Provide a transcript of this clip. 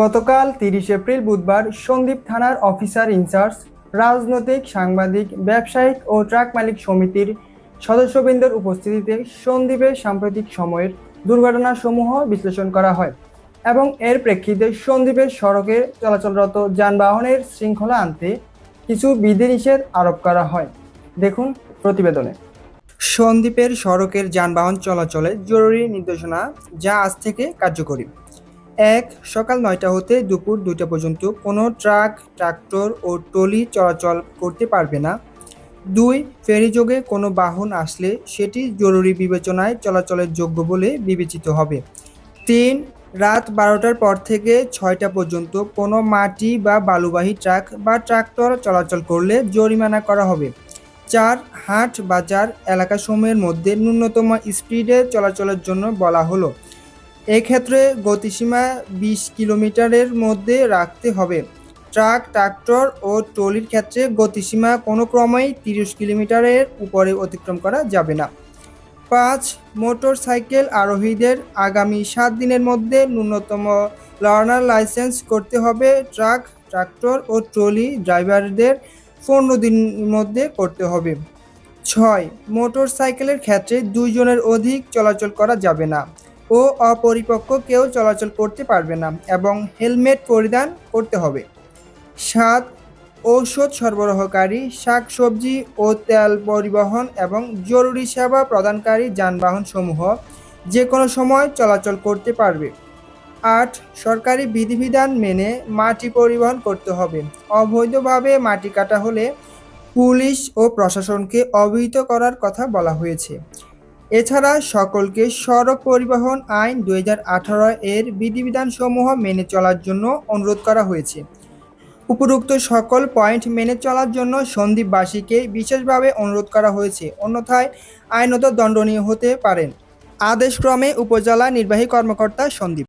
গতকাল তিরিশ এপ্রিল বুধবার সন্দ্বীপ থানার অফিসার ইনচার্জ, রাজনৈতিক সাংবাদিক, ব্যবসায়িক ও ট্রাক মালিক সমিতির সদস্যবৃন্দের উপস্থিতিতে সন্দ্বীপের সাম্প্রতিক সময়ের দুর্ঘটনাসমূহ বিশ্লেষণ করা হয় এবং এর প্রেক্ষিতে সন্দ্বীপের সড়কে চলাচলরত যানবাহনের শৃঙ্খলা আনতে কিছু বিধিনিষেধ আরোপ করা হয়। দেখুন প্রতিবেদনে। সন্দ্বীপের সড়কের যানবাহন চলাচলে জরুরি নির্দেশনা যা আজ থেকে কার্যকরী। এক, সকাল নয়টা হতে দুপুর দুইটা পর্যন্ত কোনো ট্রাক, ট্রাক্টর ও ট্রলি চলাচল করতে পারবে না। দুই ফেরিযোগে কোনো বাহন আসলে সেটি জরুরি বিবেচনায় চলাচলের যোগ্য বলে বিবেচিত হবে। তিন, রাত বারোটার পর থেকে ছয়টা পর্যন্ত কোনো মাটি বা বালুবাহী ট্রাক বা ট্রাক্টর চলাচল করলে জরিমানা করা হবে। চার, হাট বাজার এলাকাসমূহের মধ্যে ন্যূনতম স্পিডে চলাচলের জন্য বলা হলো। এক্ষেত্রে গতিসীমা বিশ কিলোমিটারের মধ্যে রাখতে হবে। ট্রাক, ট্রাক্টর ও ট্রলির ক্ষেত্রে গতিসীমা কোনো ক্রমেই তিরিশ কিলোমিটারের উপরে অতিক্রম করা যাবে না। পাঁচ মোটর সাইকেল আরোহীদের আগামী সাত দিনের মধ্যে ন্যূনতম লার্নার লাইসেন্স করতে হবে। ট্রাক, ট্রাক্টর ও ট্রলি ড্রাইভারদের পনেরো দিনের মধ্যে করতে হবে। ছয় মোটর সাইকেলের ক্ষেত্রে দুইজনের অধিক চলাচল করা যাবে না। ও অপরিপক্ক কেউ চলাচল করতে পারবে না এবং হেলমেট পরিধান করতে হবে। সাত ঔষধ সরবরাহকারী, শাকসবজি ও তেল পরিবহন এবং জরুরি সেবা প্রদানকারী যানবাহন সমূহ যে কোনো সময় চলাচল করতে পারবে। আট, সরকারি বিধিবিধান মেনে মাটি পরিবহন করতে হবে। অবৈধভাবে মাটি কাটা হলে পুলিশ ও প্রশাসনকে অবহিত করার কথা বলা হয়েছে। এছাড়া সকলকে সড়ক পরিবহন আইন দুই এর বিধিবিধানসমূহ মেনে চলার জন্য অনুরোধ করা হয়েছে। উপরোক্ত সকল পয়েন্ট মেনে চলার জন্য সন্দীপবাসীকে বিশেষভাবে অনুরোধ করা হয়েছে, অন্যথায় আইনত দণ্ডনীয় হতে পারেন। আদেশক্রমে উপজেলা নির্বাহী কর্মকর্তা সন্দীপ